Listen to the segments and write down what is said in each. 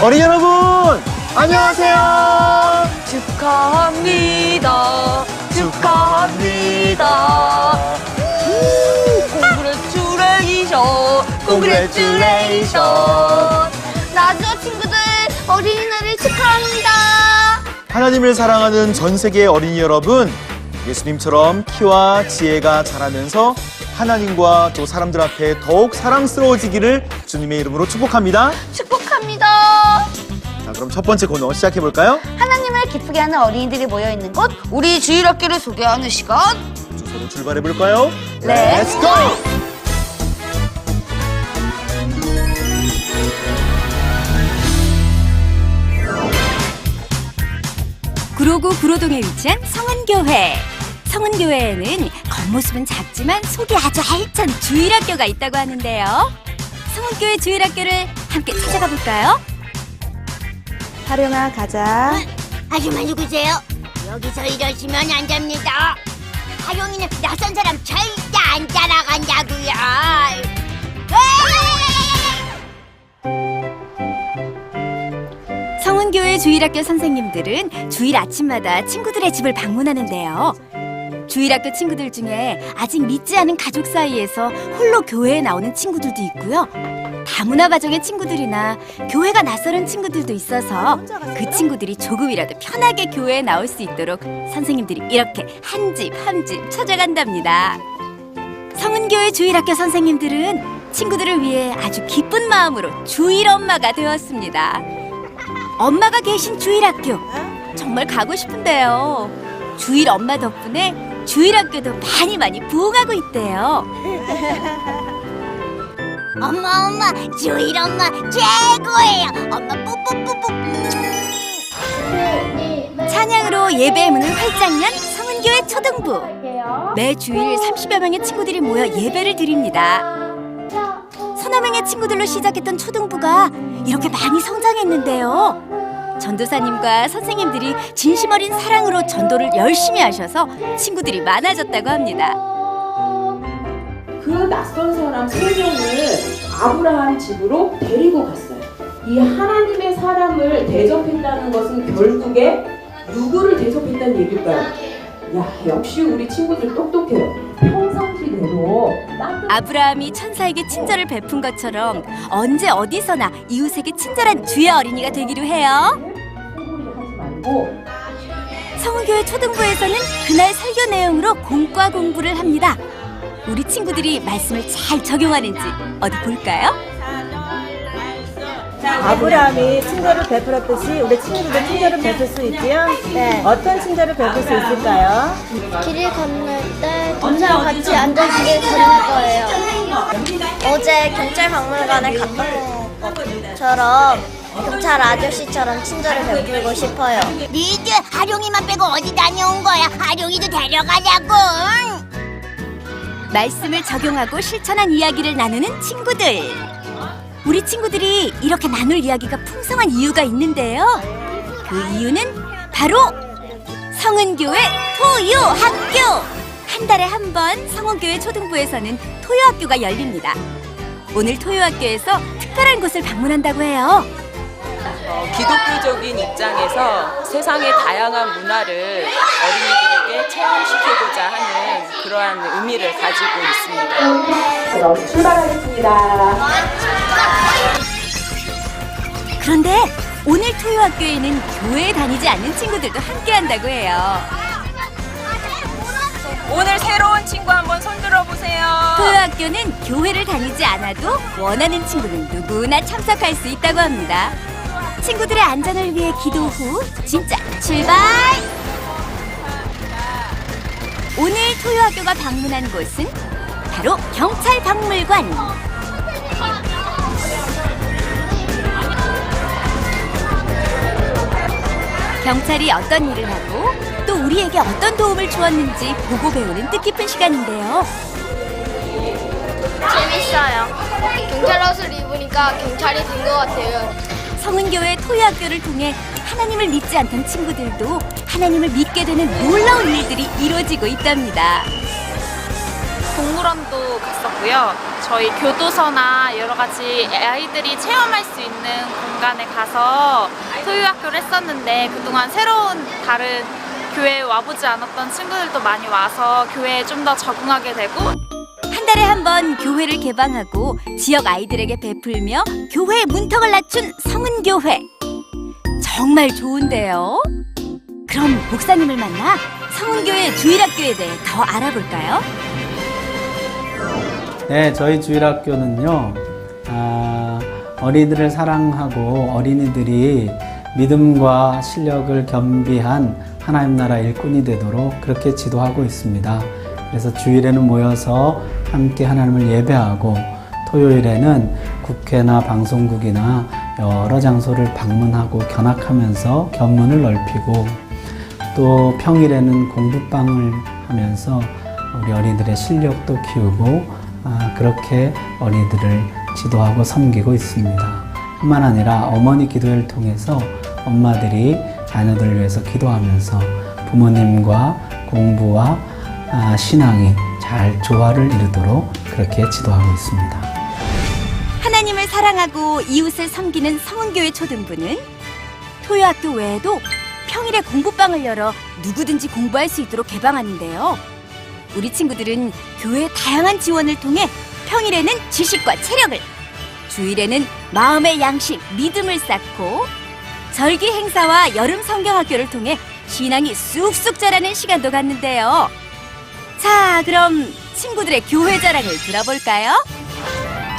어린이 여러분, 안녕하세요. 축하합니다. 축하합니다. 콩그레츄레이션. 콩그레츄레이션. 나주어 친구들 어린이날을 축하합니다. 하나님을 사랑하는 전 세계 어린이 여러분, 예수님처럼 키와 지혜가 자라면서 하나님과 또 사람들 앞에 더욱 사랑스러워지기를 주님의 이름으로 축복합니다. 축복합니다. 자, 그럼 첫 번째 코너 시작해 볼까요? 하나님을 기쁘게 하는 어린이들이 모여 있는 곳 우리 주일학교를 소개하는 시간. 서로 출발해 볼까요? Let's go! 구로구 구로동에 위치한 성은교회. 성은교회에는 겉모습은 작지만 속이 아주 알찬 주일학교가 있다고 하는데요. 성은교회 주일학교를 함께 찾아가 볼까요? 하령아 가자. 아줌마 누구세요? 여기서 이러시면 안 됩니다. 하영이는 낯선 사람 절대 안 따라간다고요. 성은교회 주일학교 선생님들은 주일 아침마다 친구들의 집을 방문하는데요. 주일학교 친구들 중에 아직 믿지 않은 가족 사이에서 홀로 교회에 나오는 친구들도 있고요. 다문화 가정의 친구들이나 교회가 낯설은 친구들도 있어서 그 친구들이 조금이라도 편하게 교회에 나올 수 있도록 선생님들이 이렇게 한 집 한 집 찾아간답니다. 성은교회 주일학교 선생님들은 친구들을 위해 아주 기쁜 마음으로 주일 엄마가 되었습니다. 엄마가 계신 주일학교 정말 가고 싶은데요. 주일 엄마 덕분에 주일 학교도 많이 많이 부흥하고 있대요. 엄마 엄마 주일 엄마 최고예요. 엄마 뽀뽀뽀뽀. 찬양으로 예배의 문을 활짝 연 성은교회 초등부. 매 주일 30여 명의 친구들이 모여 예배를 드립니다. 서너 명의 친구들로 시작했던 초등부가 이렇게 많이 성장했는데요. 전도사님과 선생님들이 진심 어린 사랑으로 전도를 열심히 하셔서 친구들이 많아졌다고 합니다. 그 낯선 사람 세 명을 아브라함 집으로 데리고 갔어요. 이 하나님의 사람을 대접했다는 것은 결국에 누구를 대접했다는 얘기일까요? 야, 역시 우리 친구들 똑똑해요. 평상시대로 아브라함이 천사에게 친절을 베푼 것처럼 언제 어디서나 이웃에게 친절한 주의 어린이가 되기로 해요. 말고 성우교회 초등부에서는 그날 설교 내용으로 공과 공부를 합니다. 우리 친구들이 말씀을 잘 적용하는지 어디 볼까요? 아브라함이 친절을 베풀었듯이 우리 친구들도 친절을 베풀 수 있지요? 네. 어떤 친절을 베풀 수 있을까요? 길을 건널 때 경찰 같이 앉아주길 바라는 거예요. 어제 경찰 박물관에 갔던 것처럼 경찰 아저씨처럼 친절을 베풀고 싶어요. 니들 하룡이만 빼고 어디 다녀온 거야? 하룡이도 데려가자고. 말씀을 적용하고 실천한 이야기를 나누는 친구들. 우리 친구들이 이렇게 나눌 이야기가 풍성한 이유가 있는데요. 그 이유는 바로 성은교회 토요학교. 한 달에 한 번 성은교회 초등부에서는 토요학교가 열립니다. 오늘 토요학교에서 특별한 곳을 방문한다고 해요. 어, 기독교적인 입장에서 세상의 다양한 문화를 어린이들에게 체험시키고자 하는 그러한 의미를 가지고 있습니다. 그럼 출발하겠습니다. 그런데 오늘 토요학교에는 교회에 다니지 않는 친구들도 함께 한다고 해요. 오늘 새로운 친구 한번 손들어 보세요. 토요학교는 교회를 다니지 않아도 원하는 친구는 누구나 참석할 수 있다고 합니다. 친구들의 안전을 위해 기도 후 진짜 출발! 오늘 토요학교가 방문한 곳은 바로 경찰 박물관. 경찰이 어떤 일을 하고 또 우리에게 어떤 도움을 주었는지 보고 배우는 뜻깊은 시간인데요. 재밌어요. 경찰 옷을 입으니까 경찰이 된 것 같아요. 성은교회 토요학교를 통해 하나님을 믿지 않던 친구들도 하나님을 믿게 되는 놀라운 일들이 이루어지고 있답니다. 동물원도 갔었고요. 저희 교도소나 여러 가지 아이들이 체험할 수 있는 공간에 가서 토요학교를 했었는데 그동안 새로운 다른 교회에 와보지 않았던 친구들도 많이 와서 교회에 좀 더 적응하게 되고 한 달에 한 번 교회를 개방하고 지역 아이들에게 베풀며 교회의 문턱을 낮춘 성은교회. 정말 좋은데요. 그럼 목사님을 만나 성은교회 주일학교에 대해 더 알아볼까요? 네, 저희 주일학교는요, 아, 어린이들을 사랑하고 어린이들이 믿음과 실력을 겸비한 하나님 나라 일꾼이 되도록 그렇게 지도하고 있습니다. 그래서 주일에는 모여서 함께 하나님을 예배하고 토요일에는 국회나 방송국이나 여러 장소를 방문하고 견학하면서 견문을 넓히고 또 평일에는 공부방을 하면서 우리 어린이들의 실력도 키우고 아, 그렇게 어린이들을 지도하고 섬기고 있습니다. 뿐만 아니라 어머니 기도회를 통해서 엄마들이 자녀들을 위해서 기도하면서 부모님과 공부와 아, 신앙이 잘 조화를 이루도록 그렇게 지도하고 있습니다. 하나님을 사랑하고 이웃을 섬기는 성은교회 초등부는 토요학교 외에도 평일에 공부방을 열어 누구든지 공부할 수 있도록 개방하는데요. 우리 친구들은 교회의 다양한 지원을 통해 평일에는 지식과 체력을, 주일에는 마음의 양식, 믿음을 쌓고 절기 행사와 여름 성경학교를 통해 신앙이 쑥쑥 자라는 시간도 갖는데요. 자, 그럼 친구들의 교회 자랑을 들어볼까요?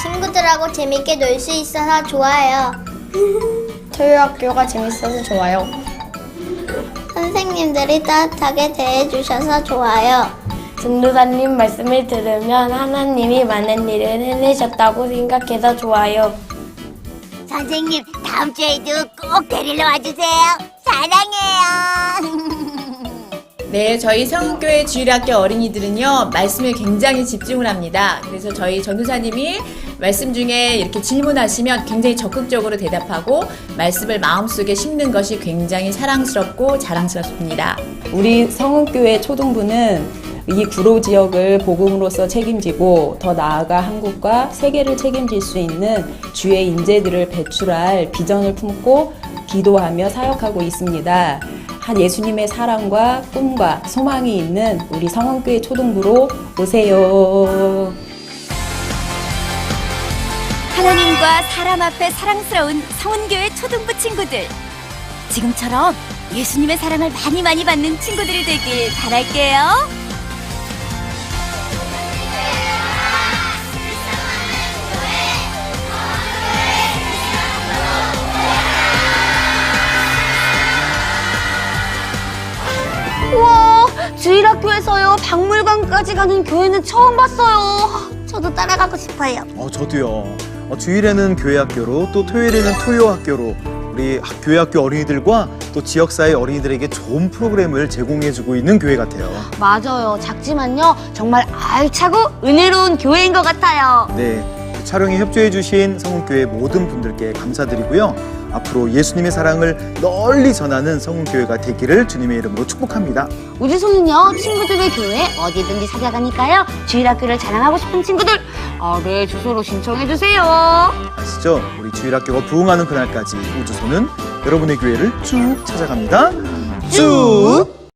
친구들하고 재밌게 놀 수 있어서 좋아요. 토요 학교가 재밌어서 좋아요. 선생님들이 따뜻하게 대해주셔서 좋아요. 전도사님 말씀을 들으면 하나님이 많은 일을 해내셨다고 생각해서 좋아요. 선생님 다음 주에도 꼭 데리러 와주세요. 사랑해요. 네, 저희 성교회 주일학교 어린이들은요, 말씀에 굉장히 집중을 합니다. 그래서 저희 전도사님이 말씀 중에 이렇게 질문하시면 굉장히 적극적으로 대답하고 말씀을 마음속에 심는 것이 굉장히 사랑스럽고 자랑스럽습니다. 우리 성은교회 초등부는 이 구로 지역을 복음으로서 책임지고 더 나아가 한국과 세계를 책임질 수 있는 주의 인재들을 배출할 비전을 품고 기도하며 사역하고 있습니다. 한 예수님의 사랑과 꿈과 소망이 있는 우리 성원교회 초등부로 오세요. 하나님과 사람 앞에 사랑스러운 성은교회 초등부 친구들. 지금처럼 예수님의 사랑을 많이 많이 받는 친구들이 되길 바랄게요. 학교에서요 박물관까지 가는 교회는 처음 봤어요. 저도 따라가고 싶어요. 어, 저도요. 어, 주일에는 교회 학교로 또 토요일에는 토요 학교로 우리 학- 교회 학교 어린이들과 또 지역사회 어린이들에게 좋은 프로그램을 제공해주고 있는 교회 같아요. 맞아요. 작지만요 정말 알차고 은혜로운 교회인 것 같아요. 네, 촬영에 협조해주신 성훈교회 모든 분들께 감사드리고요. 앞으로 예수님의 사랑을 널리 전하는 성훈교회가 되기를 주님의 이름으로 축복합니다. 우주소는요 친구들의 교회 어디든지 찾아가니까요 주일학교를 자랑하고 싶은 친구들 아래 주소로 신청해 주세요. 아시죠? 우리 주일학교가 부흥하는 그날까지 우주소는 여러분의 교회를 쭉 찾아갑니다. 쭉